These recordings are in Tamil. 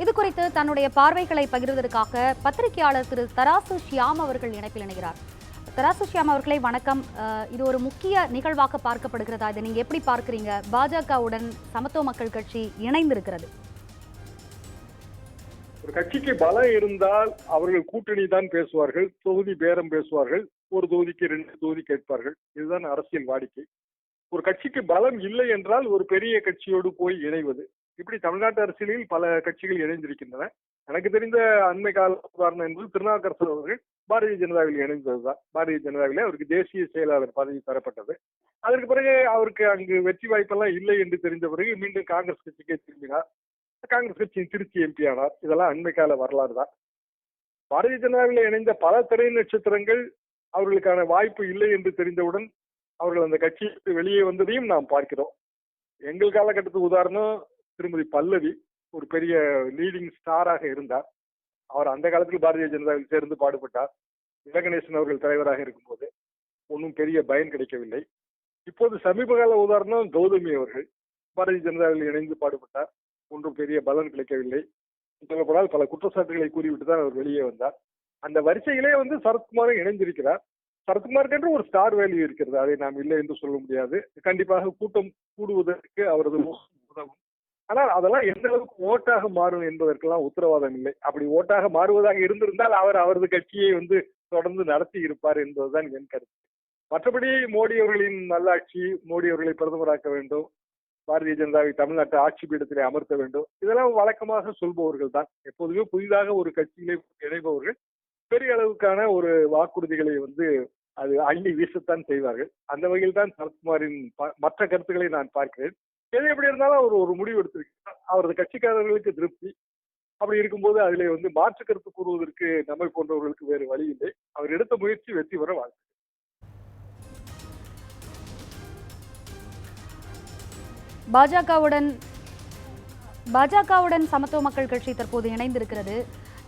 இது குறித்து தன்னுடைய பார்வைகளை பகிர்வதற்காக பத்திரிகையாளர் திரு தராசு ஷியாம் அவர்கள் இணைப்பில் இணைகிறார். தராசு ஷியாம் அவர்களை வணக்கம். அஹ், இது ஒரு முக்கிய நிகழ்வாக பார்க்கப்படுகிறதா? இதை நீங்க எப்படி பார்க்குறீங்க? பாஜகவுடன் சமத்துவ மக்கள் கட்சி இணைந்திருக்கிறது. ஒரு கட்சிக்கு பலம் இருந்தால் அவர்கள் கூட்டணி தான் பேசுவார்கள் தொகுதி பேரம் பேசுவார்கள் ஒரு தொகுதிக்கு ரெண்டு தொகுதி கேட்பார்கள். இதுதான் அரசியல் வாடிக்கை. ஒரு கட்சிக்கு பலம் இல்லை என்றால் ஒரு பெரிய கட்சியோடு போய் இணைவது. இப்படி தமிழ்நாட்டு அரசியலில் பல கட்சிகள் இணைந்திருக்கின்றன. எனக்கு தெரிந்த அண்மை கால உதாரணம் என்பது திருநாவுக்கரசர் அவர்கள் பாரதிய ஜனதாவில் இணைந்ததுதான். பாரதிய ஜனதாவிலே அவருக்கு தேசிய செயலாளர் பதவி தரப்பட்டது. அதற்கு பிறகு அவருக்கு அங்கு வெற்றி வாய்ப்பெல்லாம் இல்லை என்று தெரிந்த பிறகு மீண்டும் காங்கிரஸ் கட்சிக்கே திரும்பினார். காங்கிரஸ் கட்சியின் திருச்சி எம்பி ஆனார். இதெல்லாம் அண்மை கால வரலாறு தான். பாரதிய ஜனதாவில் இணைந்த பல திரை நட்சத்திரங்கள் அவர்களுக்கான வாய்ப்பு இல்லை என்று தெரிந்தவுடன் அவர்கள் அந்த கட்சிக்கு வெளியே வந்ததையும் நாம் பார்க்கிறோம். எங்கள் காலகட்டத்துக்கு உதாரணம் திருமதி பல்லவி ஒரு பெரிய லீடிங் ஸ்டாராக இருந்தார். அவர் அந்த காலத்தில் பாரதிய ஜனதாவில் சேர்ந்து பாடுபட்டார். இலகணேசன் அவர்கள் தலைவராக இருக்கும்போது ஒன்றும் பெரிய பயன் கிடைக்கவில்லை. இப்போது சமீப கால உதாரணம் கௌதமி அவர்கள். பாரதிய ஜனதாவில் இணைந்து பாடுபட்டார். ஒன்றும் பெரிய பலன் கிடைக்கவில்லை. சொல்லப்போனால் பல குற்றச்சாட்டுகளை கூறிவிட்டு தான் அவர் வெளியே வந்தார். அந்த வரிசையிலே வந்து சரத்குமாரும் இணைந்திருக்கிறார். சரத்குமாருக்கு என்று ஒரு ஸ்டார் வேல்யூ இருக்கிறது. அதை நாம் இல்லை என்று சொல்ல முடியாது. கண்டிப்பாக கூட்டம் கூடுவதற்கு அவரது உதவும். ஆனால் அதெல்லாம் எந்த அளவுக்கு ஓட்டாக மாறும் என்பதற்கெல்லாம் உத்தரவாதம் இல்லை. அப்படி ஓட்டாக மாறுவதாக இருந்திருந்தால் அவர் அவரது கட்சியை வந்து தொடர்ந்து நடத்தி இருப்பார் என்பதுதான் என் கருத்து. மற்றபடி மோடி அவர்களின் நல்லாட்சி மோடி அவர்களை பிரதமராக்க வேண்டும். பாரதிய ஜனதாவை தமிழ்நாட்டு ஆட்சி பீடத்திலே அமர்த்த வேண்டும். இதெல்லாம் வழக்கமாக சொல்பவர்கள் தான். எப்போதுமே புதிதாக ஒரு கட்சியிலே இணைபவர்கள். பெரிய அளவுக்கான ஒரு வாக்குறுதிகளை வந்து அது அள்ளி வீசத்தான் செய்வார்கள். அந்த வகையில் தான் சரத்குமாரின் மற்ற கருத்துக்களை நான் பார்க்கிறேன். எது எப்படி இருந்தாலும் அவர் ஒரு முடிவு எடுத்திருக்கிறார். அவரது கட்சிக்காரர்களுக்கு திருப்தி. அப்படி இருக்கும்போது அதிலே வந்து மாற்று கருத்து கூறுவதற்கு நம்மை போன்றவர்களுக்கு வேறு வழி இல்லை. அவர் எடுத்த முயற்சி வெற்றி பெற வாழ்த்து பாஜகவுடன் பாஜகவுடன் சமத்துவ மக்கள் கட்சி தற்போது இணைந்திருக்கிறது.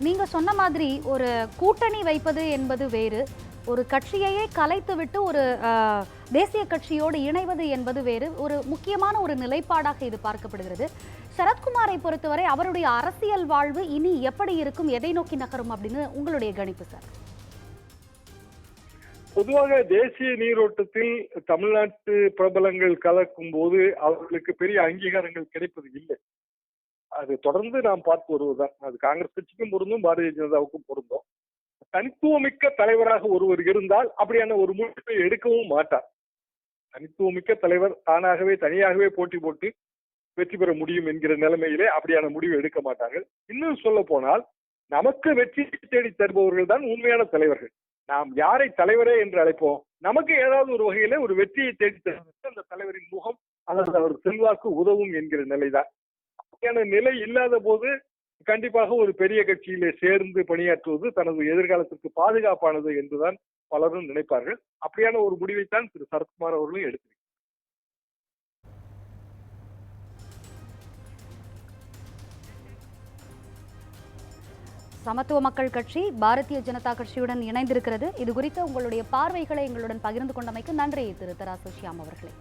நீங்க சொன்ன மாதிரி ஒரு கூட்டணி வைப்பது என்பது வேறு. ஒரு கட்சியையே கலைத்துவிட்டு ஒரு தேசிய கட்சியோடு இணைவது என்பது வேறு ஒரு முக்கியமான ஒரு நிலைப்பாடாக இது பார்க்கப்படுகிறது. சரத்குமாரை பொறுத்தவரை அவருடைய அரசியல் வாழ்வு இனி எப்படி இருக்கும் எதை நோக்கி நகரும் அப்படின்னு உங்களுடைய கணிப்பு சார். பொதுவாக தேசிய நீரோட்டத்தில் தமிழ்நாட்டு பிரபலங்கள் கலக்கும் போது அவர்களுக்கு பெரிய அங்கீகாரங்கள் கிடைப்பது இல்லை. அது தொடர்ந்து நாம் பார்த்து வருவதுதான். அது காங்கிரஸ் கட்சிக்கும் பொருந்தும் பாரதிய ஜனதாவுக்கும் பொருந்தும். தனித்துவமிக்க தலைவராக ஒருவர் இருந்தால் அப்படியான ஒரு முடிவை எடுக்கவும் மாட்டார். தனித்துவமிக்க தலைவர் தானாகவே தனியாகவே போட்டி போட்டு வெற்றி பெற முடியும் என்கிற நிலைமையிலே அப்படியான முடிவு எடுக்க மாட்டார்கள். இன்னும் சொல்ல போனால் நமக்கு வெற்றி தேடி தருபவர்கள் தான் உண்மையான தலைவர்கள். நாம் யாரை தலைவரே என்று அழைப்போம்? நமக்கு ஏதாவது ஒரு வகையில ஒரு வெற்றியை தேடி தருவதற்கு அந்த தலைவரின் முகம் அல்லது அவர் செல்வாக்கு உதவும் என்கிற நிலைதான். அப்படியான நிலை இல்லாத போது கண்டிப்பாக ஒரு பெரிய கட்சியிலே சேர்ந்து பணியாற்றுவது தனது எதிர்காலத்திற்கு பாதுகாப்பானது என்றுதான் பலரும் நினைப்பார்கள். அப்படியான ஒரு முடிவைத்தான் திரு. சரத்குமார் அவர்களும் எடுத்திருக்கிறார். சமத்துவ மக்கள் கட்சி பாரதிய ஜனதா கட்சியுடன் இணைந்திருக்கிறது. இது குறித்த உங்களுடைய பார்வைகளை எங்களுடன் பகிர்ந்து கொண்டமைக்கு நன்றி திரு. தராசு ஷியாம் அவர்களே.